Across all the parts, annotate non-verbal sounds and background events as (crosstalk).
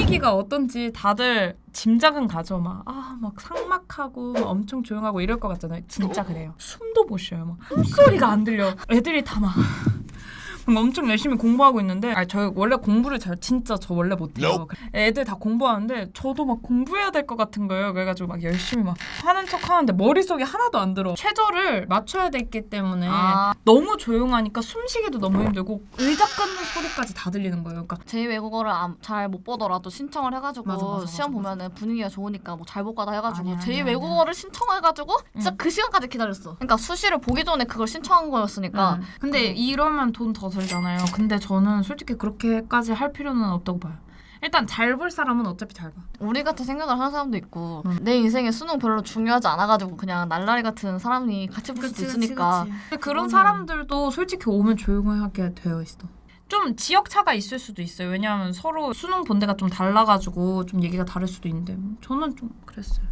분위기가 어떤지 다들 짐작은 가죠. 막, 아, 막 상막하고 막 엄청 조용하고 이럴 것 같잖아요. 진짜 그래요. 숨도 못 쉬어요. 막, 숨소리가 안 들려. 애들이 다 막. 막 엄청 열심히 공부하고 있는데 아 저 원래 공부를 잘 진짜 저 원래 못해요 애들 다 공부하는데 저도 막 공부해야 될 것 같은 거예요 그래가지고 막 열심히 막 하는 척 하는데 머릿속에 하나도 안 들어 최저를 맞춰야 됐기 때문에 아. 너무 조용하니까 숨쉬기도 너무 힘들고 의자 끊는 소리까지 다 들리는 거예요 그러니까 제 외국어를 잘 못 보더라도 신청을 해가지고 맞아, 맞아, 맞아, 시험 맞아. 보면은 분위기가 좋으니까 뭐 잘 못 가다 해가지고 아니야, 제 아니야, 외국어를 신청해가지고 진짜 응. 그 시간까지 기다렸어. 그러니까 수시를 보기 전에 그걸 신청한 거였으니까 음. 근데 그거- 이러면 돈더 들잖아요. 근데 저는 솔직히 그렇게까지 할 필요는 없다고 봐요. 일단 잘 볼 사람은 어차피 잘 봐. 우리 같은 생각을 하는 사람도 있고 음. 내 인생에 수능 별로 중요하지 않아가지고 그냥 날라리 같은 사람이 같이 볼 수도 있으니까 근데 그런 그거는- 사람들도 솔직히 오면 조용하게 되어 있어. 좀 지역 차가 있을 수도 있어요. 왜냐하면 서로 수능 본대가 좀 달라가지고 좀 얘기가 다를 수도 있는데 저는 좀 그랬어요.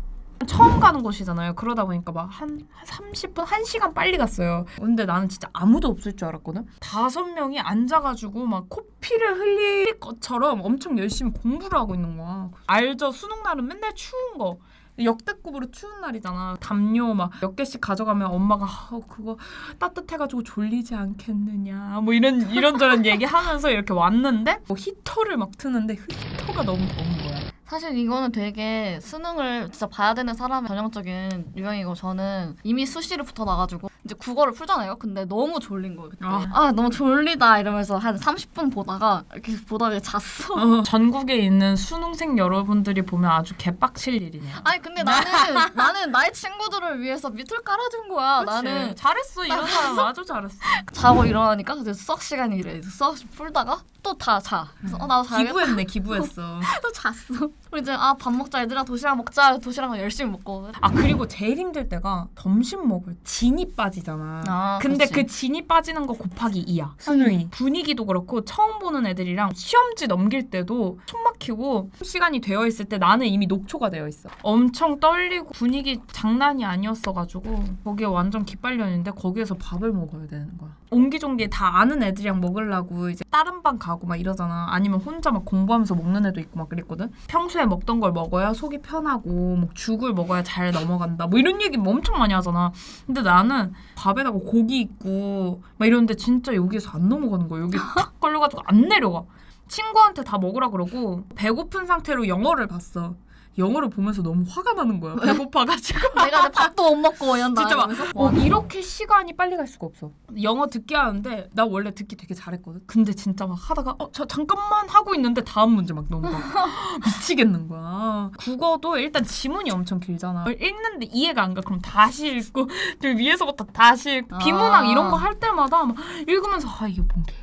처음 가는 곳이잖아요. 그러다 보니까 막 한 30분, 1시간 빨리 갔어요. 근데 나는 진짜 아무도 없을 줄 알았거든. 다섯 명이 앉아가지고 막 코피를 흘릴 것처럼 엄청 열심히 공부를 하고 있는 거야. 알죠? 수능 날은 맨날 추운 거. 역대급으로 추운 날이잖아. 담요 막 몇 개씩 가져가면 엄마가 아, 그거 따뜻해가지고 졸리지 않겠느냐. 뭐 이런 이런저런 얘기하면서 이렇게 왔는데 뭐 히터를 막 트는데 그 히터가 너무 더운 거야. 사실 이거는 되게 수능을 진짜 봐야 되는 사람의 전형적인 유형이고 저는 이미 수시를 붙어 나가지고 이제 국어를 풀잖아요. 근데 너무 졸린 거예요. 그때. 아. 아. 너무 졸리다 이러면서 한 30분 보다가 이렇게 보다가 잤어. 어, 전국에 있는 수능생 여러분들이 보면 아주 개빡칠 일이네요. 아니 근데 나는 (laughs) 나는 나의 친구들을 위해서 밑을 깔아준 거야. 그치? 나는 잘했어 이런 사람 아주 잘했어. 자고 일어나니까 이제 수학 시간이 이래. 수학 풀다가 또 다 자. 그래서 어, 나도 자야겠다. 기부했네 (laughs) 기부했어. 또 잤어. 우리 이제 아 밥 먹자 얘들아 도시락 먹자 도시락을 열심히 먹고. 아 그리고 제일 힘들 때가 점심 먹을 진이 빠지잖아. 아, 근데 그치. 그 진이 빠지는 거 곱하기 2야. 수능이. 분위기도 그렇고 처음 보는 애들이랑 시험지 넘길 때도 숨 막히고 시간이 되어 있을 때 나는 이미 녹초가 되어 있어. 엄청 떨리고 분위기 장난이 아니었어가지고 거기에 완전 기빨렸는데 거기에서 밥을 먹어야 되는 거야. 옹기종기 다 아는 애들이랑 먹으려고 이제 다른 방 가고 막 이러잖아. 아니면 혼자 막 공부하면서 먹는 애도 있고 막 그랬거든. 평소에 먹던 걸 먹어야 속이 편하고 뭐 죽을 먹어야 잘 넘어간다. 뭐 이런 얘기 엄청 많이 하잖아. 근데 나는 밥에다가 고기 있고 막 이러는데 진짜 여기에서 안 넘어가는 거야. 여기 탁 걸려가지고 안 내려가. 친구한테 다 먹으라 그러고 배고픈 상태로 영어를 봤어. 영어를 보면서 너무 화가 나는 거야. 배고파가지고. (laughs) 내가 이제 밥도 못 먹고 이런다. 진짜 막, 이러면서. 어, 이렇게 시간이 빨리 갈 수가 없어. 영어 듣기 하는데 나 원래 듣기 되게 잘했거든. 근데 진짜 막 하다가 어, 저 잠깐만 하고 있는데 다음 문제 막 넘어가. (laughs) 미치겠는 거야. 국어도 일단 지문이 엄청 길잖아. 읽는데 이해가 안 가. 그럼 다시 읽고 (laughs) 저 위에서부터 다시 읽고 비문학 아. 이런 거 할 때마다 막 읽으면서 아 이게 뭔데.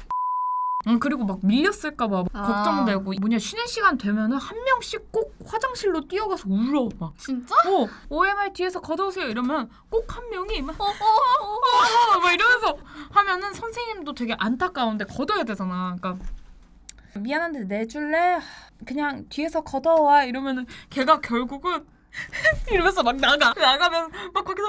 응, 그리고 막 밀렸을까봐 막 아. 걱정되고 뭐냐 쉬는 시간 되면은 한 명씩 꼭 화장실로 뛰어가서 울어 막 진짜? 어, OMR 뒤에서 걷어오세요 이러면 꼭 한 명이 막, 어, 어, 어. 어, (laughs) 막 이러면서 하면은 선생님도 되게 안타까운데 걷어야 되잖아. 그러니까 미안한데 내줄래? 그냥 뒤에서 걷어와 이러면은 걔가 결국은 (laughs) 이러면서 막 나가 나가면 막 거기서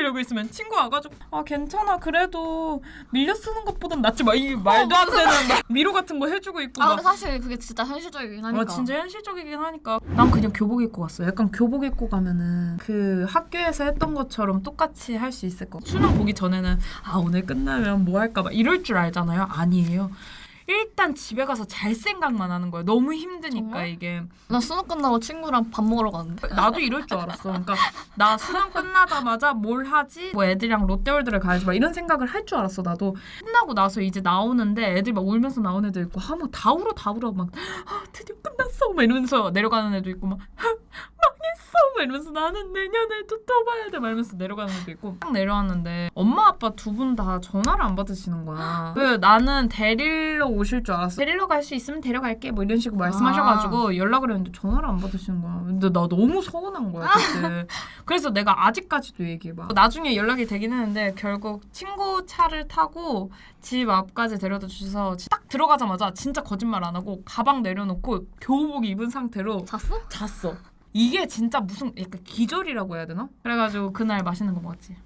이러고 있으면 친구 와가지고 아 괜찮아 그래도 밀려 쓰는 것보단 낫지 막이 말도 안 되는 막 위로 같은 거 해주고 있고 아 막 근데 사실 그게 진짜 현실적이긴 하니까. 아 진짜 현실적이긴 하니까 난 그냥 교복 입고 갔어. 약간 교복 입고 가면은 그 학교에서 했던 것처럼 똑같이 할 수 있을 것. 같아. 수능 보기 전에는 아 오늘 끝나면 뭐 할까 막 이럴 줄 알잖아요. 아니에요. 일단 집에 가서 잘 생각만 하는 거야. 너무 힘드니까 정말? 이게. 나 수능 끝나고 친구랑 밥 먹으러 갔는데. 나도 이럴 줄 알았어. 그러니까 나 수능 끝나자마자 뭘 하지? 뭐 애들이랑 롯데월드를 가야지 막 이런 생각을 할 줄 알았어. 나도 끝나고 나서 이제 나오는데 애들 막 울면서 나오는 애들 있고 아뭐 다 울어 다 울어 막 아, 드디어 끝났어 막 이러면서 내려가는 애도 있고 막 막 이러면서 나는 내년에도 또 봐야 돼 막 이러면서 내려가는 애도 있고 딱 내려왔는데 엄마 아빠 두 분 다 전화를 안 받으시는 거야. 그 나는 데리러 오실 줄 알았어. 데리러 갈 수 있으면 데려갈게 뭐 이런 식으로 말씀하셔가지고 연락을 했는데 전화를 안 받으시는 거야. 근데 나 너무 서운한 거야 그때. 그래서 내가 아직까지도 얘기해 봐. 나중에 연락이 되긴 했는데 결국 친구 차를 타고 집 앞까지 데려다 주셔서 딱 들어가자마자 진짜 거짓말 안 하고 가방 내려놓고 교복 입은 상태로 잤어? 잤어. 이게 진짜 무슨 약간 기절이라고 해야 되나? 그래가지고 그날 맛있는 거 먹었지.